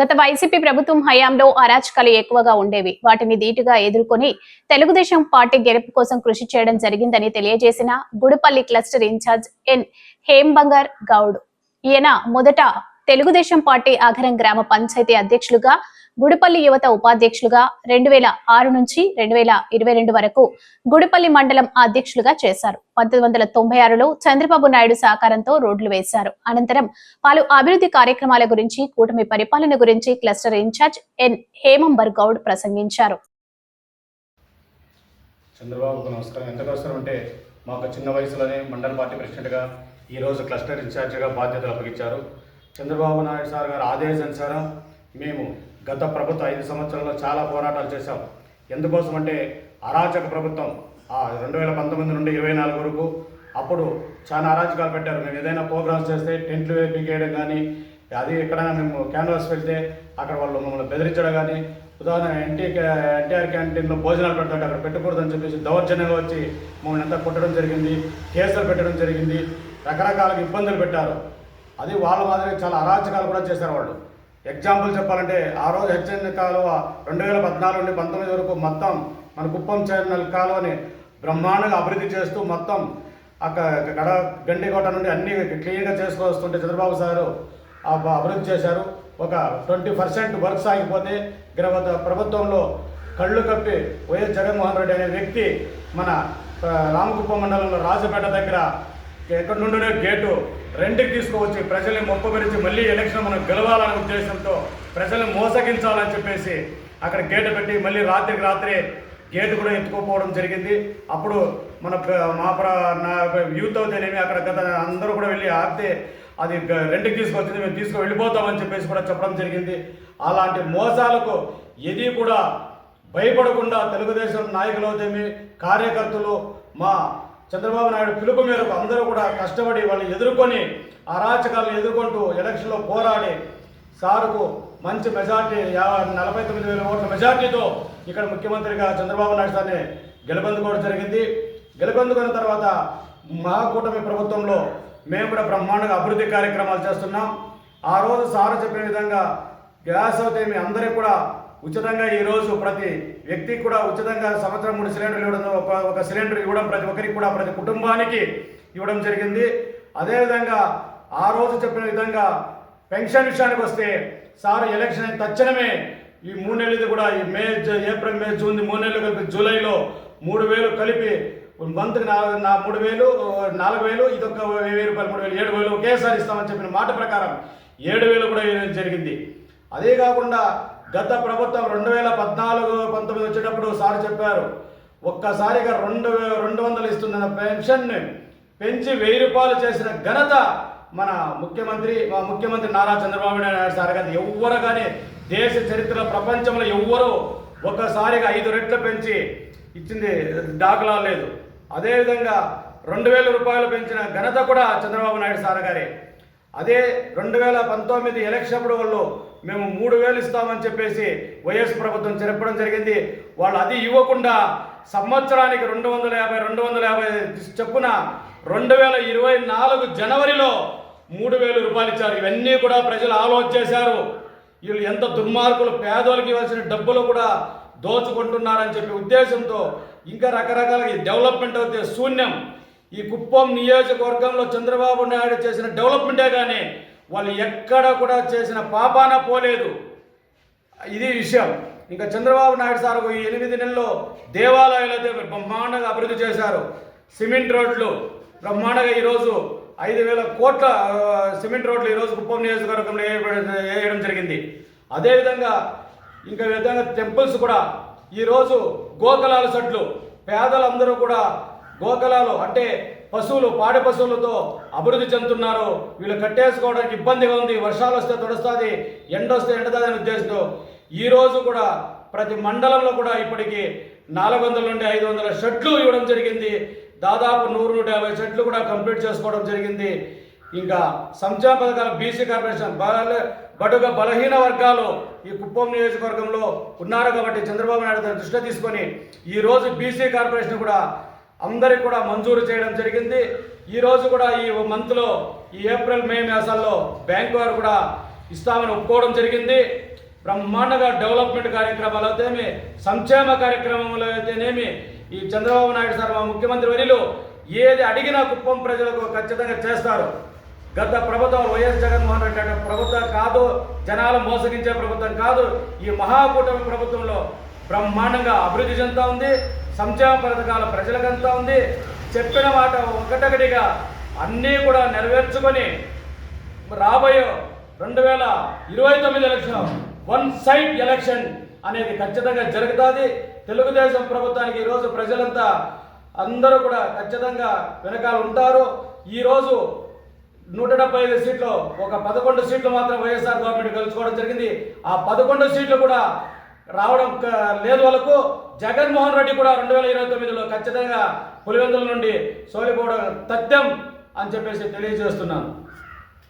గత వైసీపీ ప్రభుత్వం హయాంలో అరాచకాలు ఎక్కువగా ఉండేవి. వాటిని ధీటుగా ఎదుర్కొని తెలుగుదేశం పార్టీ గెలుపు కోసం కృషి చేయడం జరిగిందని తెలియజేసిన Gudipalli cluster incharge N Hembangar Goud. ఈయన మొదట తెలుగుదేశం పార్టీ ఆగరం గ్రామ పంచాయతీ అధ్యక్షులుగా గుడిపల్లి యువత ఉపాధ్యక్షులుగా రెండు వేల ఆరు నుంచి రెండు వేల ఇరవై రెండు వరకు గుడిపల్లి మండలం అధ్యక్షులుగా చేశారు. పంతొమ్మిది వందల తొంభై ఆరులో చంద్రబాబు నాయుడు సహకారంతో రోడ్లు వేశారు. అనంతరం పలు అభివృద్ధి కార్యక్రమాల గురించి కూటమి పరిపాలన గురించి cluster incharge N Hemambar Goud ప్రసంగించారు. చంద్రబాబుకు నమస్కారం. ఎందుకు అవసరం అంటే మాకు చిన్న వయసులోనే మండల పార్టీ ప్రెసిడెంట్గా ఈరోజు క్లస్టర్ ఇన్ఛార్జిగా బాధ్యతలు అప్పగించారు. చంద్రబాబు నాయుడు సార్ గారి ఆదేశానుసారం మేము గత ప్రభుత్వం ఐదు సంవత్సరాల్లో చాలా పోరాటాలు చేశాం. ఎందుకోసం అంటే అరాచక ప్రభుత్వం ఆ రెండు వేల పంతొమ్మిది నుండి ఇరవై నాలుగు వరకు అప్పుడు చాలా అరాచకాలు పెట్టారు. మేము ఏదైనా ప్రోగ్రామ్స్ చేస్తే టెంట్లు వేయడం కానీ అది ఎక్కడైనా మేము క్యాన్వాస్ వెళ్తే అక్కడ వాళ్ళు మమ్మల్ని బెదిరించడం కానీ ఉదాహరణ ఎన్టీ ఎన్టీఆర్ క్యాంటీన్లో భోజనాలు పెడతాడు అక్కడ పెట్టకూడదని చెప్పేసి దౌర్జన్యంగా వచ్చి మమ్మల్ని అంతా కొట్టడం జరిగింది కేసులు పెట్టడం జరిగింది రకరకాల ఇబ్బందులు పెట్టారు. అది వాళ్ళ మాదిరి చాలా అరాచకాలు కూడా చేశారు వాళ్ళు. ఎగ్జాంపుల్ చెప్పాలంటే ఆ రోజు హెచ్ఎన్ కాలువ రెండు వేల పద్నాలుగు నుండి పంతొమ్మిది వరకు మొత్తం మన కుప్పం చేరిన కాలువని బ్రహ్మాండంగా అభివృద్ధి చేస్తూ మొత్తం అక్కడ గడ గండికోట నుండి అన్ని క్లీన్గా చేసుకొస్తుంటే చంద్రబాబు సారు అభివృద్ధి చేశారు. ఒక ట్వంటీ పర్సెంట్ వర్క్స్ ఆగిపోతే గ్రవ ప్రభుత్వంలో కళ్ళు కప్పి వైఎస్ జగన్మోహన్ రెడ్డి అనే వ్యక్తి మన ఆ, రామకుప్పం మండలంలో రాజపేట దగ్గర ఎక్కడి నుండినే గేటు రెండుకి తీసుకువచ్చి ప్రజల్ని మొప్పగరించి మళ్ళీ ఎలక్షన్ మనం గెలవాలనే ఉద్దేశంతో ప్రజల్ని మోసగించాలని చెప్పేసి అక్కడ గేటు పెట్టి మళ్ళీ రాత్రికి రాత్రే గేటు కూడా ఎత్తుకోపోవడం జరిగింది. అప్పుడు మన మా నా యూత్ అవుతేనేమి అక్కడ గత అందరూ కూడా వెళ్ళి ఆపితే అది రెండుకి తీసుకొచ్చింది మేము తీసుకు వెళ్ళిపోతామని చెప్పేసి కూడా చెప్పడం జరిగింది. అలాంటి మోసాలకు ఏది కూడా భయపడకుండా తెలుగుదేశం నాయకులు అవుతేమి కార్యకర్తలు మా చంద్రబాబు నాయుడు పిలుపు మేరకు అందరూ కూడా కష్టపడి వాళ్ళు ఎదుర్కొని అరాచకాలను ఎదుర్కొంటూ ఎలక్షన్లో పోరాడి సారుకు మంచి మెజార్టీ యాభై నలభై తొమ్మిది వేల ఓట్ల మెజార్టీతో ఇక్కడ ముఖ్యమంత్రిగా చంద్రబాబు నాయుడు సార్ని గెలుపొందుకోవడం జరిగింది. గెలుపొందుకున్న తర్వాత మహాకూటమి ప్రభుత్వంలో మేము కూడా బ్రహ్మాండంగా అభివృద్ధి కార్యక్రమాలు చేస్తున్నాం. ఆ రోజు సారు చెప్పిన విధంగా గ్యాస్ అయితే మీ అందరికీ కూడా ఉచితంగా ఈ రోజు ప్రతి వ్యక్తికి కూడా ఉచితంగా సంవత్సరం మూడు సిలిండర్లు ఇవ్వడం ఒక ఒక సిలిండర్ ఇవ్వడం ప్రతి ఒక్కరికి కూడా ప్రతి కుటుంబానికి ఇవ్వడం జరిగింది. అదేవిధంగా ఆ రోజు చెప్పిన విధంగా పెన్షన్ విషయానికి వస్తే సార్ ఎలక్షన్ అయిన తక్షణమే ఈ మూడు నెలలది కూడా ఈ మే ఏప్రిల్ మే జూన్ మూడు నెలలు కలిపి జూలైలో మూడు వేలు కలిపి మంత్కి నాలుగు నా మూడు వేలు నాలుగు వేలు ఇదొక వెయ్యి రూపాయలు మూడు వేలు ఏడు వేలు ఒకేసారి ఇస్తామని చెప్పిన మాట ప్రకారం ఏడు వేలు కూడా ఇవ్వడం జరిగింది. అదే కాకుండా గత ప్రభుత్వం రెండు వేల పద్నాలుగు పంతొమ్మిది వచ్చేటప్పుడు సార్ చెప్పారు ఒక్కసారిగా రెండు రెండు వందలు ఇస్తున్న పెన్షన్ని పెంచి వెయ్యి రూపాయలు చేసిన ఘనత మన ముఖ్యమంత్రి మా ముఖ్యమంత్రి నారా చంద్రబాబు నాయుడు సార్ గారు ఎవ్వరు కానీ దేశ చరిత్రలో ప్రపంచంలో ఎవ్వరూ ఒక్కసారిగా ఐదు రెట్లు పెంచి ఇచ్చింది దాఖలా లేదు. అదేవిధంగా రెండు వేల రూపాయలు పెంచిన ఘనత కూడా చంద్రబాబు నాయుడు సార్ గారే. అదే రెండు వేల పంతొమ్మిది ఎలక్షన్ అప్పుడు వాళ్ళు మేము మూడు వేలు ఇస్తామని చెప్పేసి వైఎస్ ప్రభుత్వం చెప్పడం జరిగింది. వాళ్ళు అది ఇవ్వకుండా సంవత్సరానికి రెండు వందల యాభై రెండు వందల యాభై చెప్పున రెండు వేల ఇరవై నాలుగు జనవరిలో మూడు వేలు రూపాయలు ఇచ్చారు. ఇవన్నీ కూడా ప్రజలు ఆలోచన చేశారు. వీళ్ళు ఎంత దుర్మార్గులు పేదోళ్ళకి ఇవ్వాల్సిన డబ్బులు కూడా దోచుకుంటున్నారని చెప్పే ఉద్దేశంతో ఇంకా రకరకాల డెవలప్మెంట్ అయితే శూన్యం. ఈ కుప్పం నియోజకవర్గంలో చంద్రబాబు నాయుడు చేసిన డెవలప్మెంటే కానీ వాళ్ళు ఎక్కడ కూడా చేసిన పాపాన పోలేదు. ఇది విషయం. ఇంకా చంద్రబాబు నాయుడు సార్ ఈ ఎనిమిది నెలల్లో దేవాలయాలు అయితే బ్రహ్మాండంగా అభివృద్ధి చేశారు. సిమెంట్ రోడ్లు. బ్రహ్మాండంగా ఈరోజు ఐదు వేల కోట్ల సిమెంట్ రోడ్లు ఈరోజు కుప్పం నియోజకవర్గంలో వేయడం జరిగింది. అదేవిధంగా ఇంకా విధంగా టెంపుల్స్ కూడా. ఈరోజు గోకలాల సడ్లు పేదలందరూ కూడా గోకలాలు అంటే పశువులు పాడి పశువులతో అభివృద్ధి చెందుతున్నారు. వీళ్ళు కట్టేసుకోవడానికి ఇబ్బందిగా ఉంది. వర్షాలు వస్తే తొడుస్తుంది ఎండ వస్తే ఎండదని ఉద్దేశంతో ఈరోజు కూడా ప్రతి మండలంలో కూడా ఇప్పటికీ నాలుగు వందల నుండి ఐదు వందల షట్లు ఇవ్వడం జరిగింది. దాదాపు నూరు నూట యాభై షట్లు కూడా కంప్లీట్ చేసుకోవడం జరిగింది. ఇంకా సంక్షేమ పథకాలు బీసీ కార్పొరేషన్ బడుగ బలహీన వర్గాలు ఈ కుప్పం నియోజకవర్గంలో ఉన్నారు కాబట్టి చంద్రబాబు నాయుడు దృష్టి దృష్టిలో తీసుకొని ఈరోజు బీసీ కార్పొరేషన్ కూడా అందరికి కూడా మంజూరు చేయడం జరిగింది. ఈరోజు కూడా ఈ మంత్లో ఈ ఏప్రిల్ మే మాసాల్లో బ్యాంకు వారు కూడా ఇస్తామని ఒప్పుకోవడం జరిగింది. బ్రహ్మాండంగా డెవలప్మెంట్ కార్యక్రమాలు అయితేనేమి సంక్షేమ కార్యక్రమంలో అయితేనేమి ఈ చంద్రబాబు నాయుడు సార్ మా ముఖ్యమంత్రి వర్యులు ఏది అడిగినా కుప్పం ప్రజలకు ఖచ్చితంగా చేస్తారు. గత ప్రభుత్వం వైఎస్ జగన్మోహన్ రెడ్డి అంటే ప్రభుత్వం కాదు జనాలు మోసగించే ప్రభుత్వం కాదు. ఈ మహాకూటమి ప్రభుత్వంలో బ్రహ్మాండంగా అభివృద్ధి చెందుతా ఉంది. సంక్షేమ పథకాలు ప్రజలకంతా ఉంది. చెప్పిన మాట ఒకటొకటిగా అన్నీ కూడా నెరవేర్చుకొని రాబోయే రెండు వేల ఇరవై తొమ్మిది ఎలక్షన్ వన్ సైడ్ ఎలక్షన్ అనేది ఖచ్చితంగా జరుగుతుంది. తెలుగుదేశం ప్రభుత్వానికి ఈరోజు ప్రజలంతా అందరూ కూడా ఖచ్చితంగా వెనకాల ఉంటారు. ఈరోజు నూట డెబ్బై ఐదు సీట్లు ఒక పదకొండు సీట్లు మాత్రం వైఎస్ఆర్ గవర్నమెంట్ కలుసుకోవడం జరిగింది. ఆ పదకొండు సీట్లు కూడా రావడం లేదు వాళ్ళకు జగన్మోహన్ రెడ్డి కూడా రెండు వేల ఇరవై తొమ్మిదిలో ఖచ్చితంగా పులివెందుల నుండి సోలిపోవడం తథ్యం అని చెప్పేసి తెలియజేస్తున్నాను.